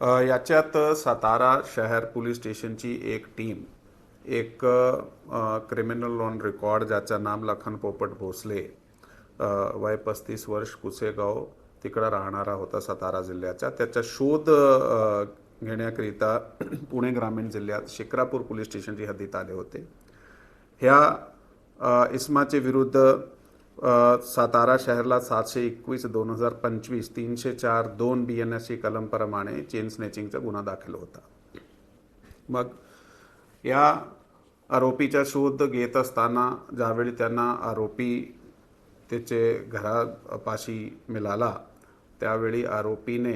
याच्यात सातारा शहर पोलीस स्टेशनची एक टीम एक क्रिमिनल ऑन रेकॉर्ड ज्याचं नाम लखन पोपट भोसले वय पस्तीस वर्ष कुसेगाव तिकडं राहणारा होता सातारा जिल्ह्याचा. त्याचा शोध घेण्याकरिता पुणे ग्रामीण जिल्ह्यात शिक्रापूर पोलीस स्टेशनची हद्दीत आले होते. ह्या इस्माचे इसमाचे विरुद्ध सातारा शहरला सातशे एकवीस दोन हजार पंचवीस तीनशे चार दोन बी एन एस सी कलमप्रमाणे चेन स्नेचिंगचा गुन्हा दाखल होता. मग या आरोपीचा शोध घेत असताना ज्यावेळी त्यांना आरोपी त्याचे घरापाशी मिळाला त्यावेळी आरोपीने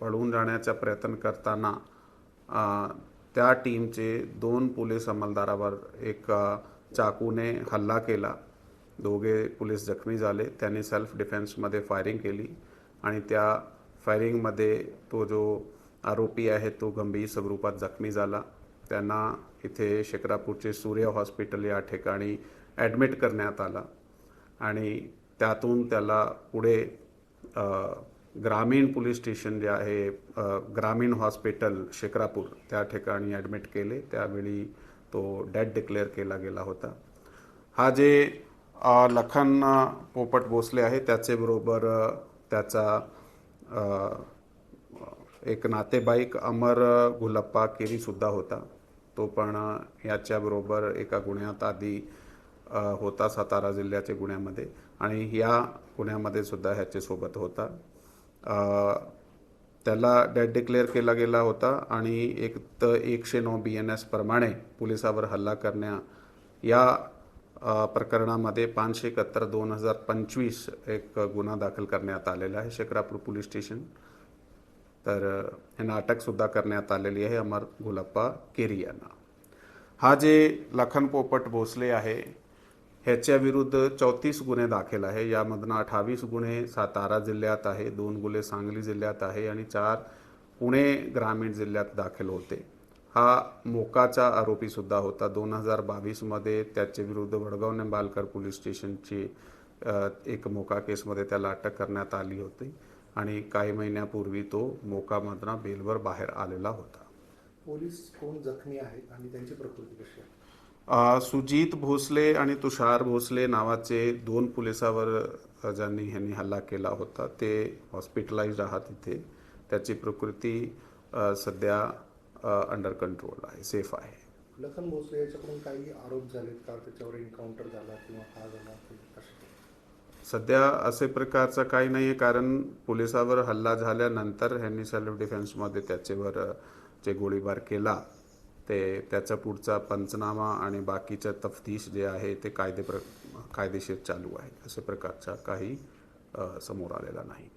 पळून जाण्याचा प्रयत्न करताना त्या टीमचे दोन पोलीस अंमलदारावर एक चाकूने हल्ला केला. दोघे पोलीस जखमी झाले. त्यांनी सेल्फ डिफेन्समध्ये फायरिंग केली आणि त्या फायरिंगमध्ये तो जो आरोपी आहे तो गंभीर स्वरूपात जखमी झाला. त्यांना इथे शेकरापूरचे सूर्य हॉस्पिटल या ठिकाणी ॲडमिट करण्यात आला आणि त्यातून त्याला पुढे ग्रामीण पोलीस स्टेशन जे आहे ग्रामीण हॉस्पिटल शेकरापूर त्या ठिकाणी ॲडमिट केले. त्यावेळी तो डेड डिक्लेअर केला गेला होता. हा जे लखन पोपट भोसले आहे त्याचे बरोबर त्याचा एक नातेवाईक अमर गुलप्पा केरीसुद्धा होता. तो पण याच्याबरोबर एका गुन्ह्यात आधी होता सातारा जिल्ह्याच्या गुन्ह्यामध्ये आणि या गुन्ह्यामध्ये सुद्धा ह्याच्यासोबत होता. त्याला डेड डिक्लेअर केला गेला होता आणि एक तर एकशे नऊ बी एन एस प्रमाणे पोलिसावर हल्ला करण्या या प्रकरणामध्ये पाचशे एकाहत्तर दोन हजार पंचवीस एक गुन्हा दाखल करण्यात आलेला आहे शेखरापूर पोलीस स्टेशन. तर यांना हे नाटकसुद्धा करण्यात आलेली आहे अमर गुलाप्पा केरी यांना. हा जे लखन पोपट भोसले आहे ह्याच्या विरुद्ध चौतीस गुन्हे दाखल आहे. यामधनं अठ्ठावीस गुन्हे सातारा जिल्ह्यात आहे दोन गुन्हे सांगली जिल्ह्यात आहे आणि चार पुणे ग्रामीण जिल्ह्यात दाखल होते. हा मोकाचा आरोपीसुद्धा होता. दोन हजार बावीसमध्ये त्याच्या विरुद्ध वडगाव निंबाळकर पोलीस स्टेशनची एक मोका केसमध्ये त्याला अटक करण्यात आली होती आणि काही महिन्यापूर्वी तो मोकामधनं बेलवर बाहेर आलेला होता. पोलीस कोण जखमी आहेत आणि त्यांची प्रकृती कशी आहे? सुजित भोसले आणि तुषार भोसले नावाचे दोन पोलिसावर ज्यांनी ह्यांनी हल्ला केला होता ते हॉस्पिटलाइज आहात इथे. त्याची प्रकृती सध्या अंडर कंट्रोल आहे सेफ आहे. लखन भोसले याच्याकडून काही आरोप झालेत का? त्याच्यावर एन्काउंटर झाला किंवा हा झाला सध्या असे प्रकारचं काही नाही आहे कारण पोलिसावर हल्ला झाल्यानंतर ह्यांनी सेल्फ डिफेन्समध्ये त्याच्यावर जे गोळीबार केला ते त्याचा पुढचा पंचनामा आणि बाकीचं तफ्तीश जे आहे ते कायदे प्र कायदेशीर चालू आहे. अशा प्रकारचा काही समोर आलेला नाही.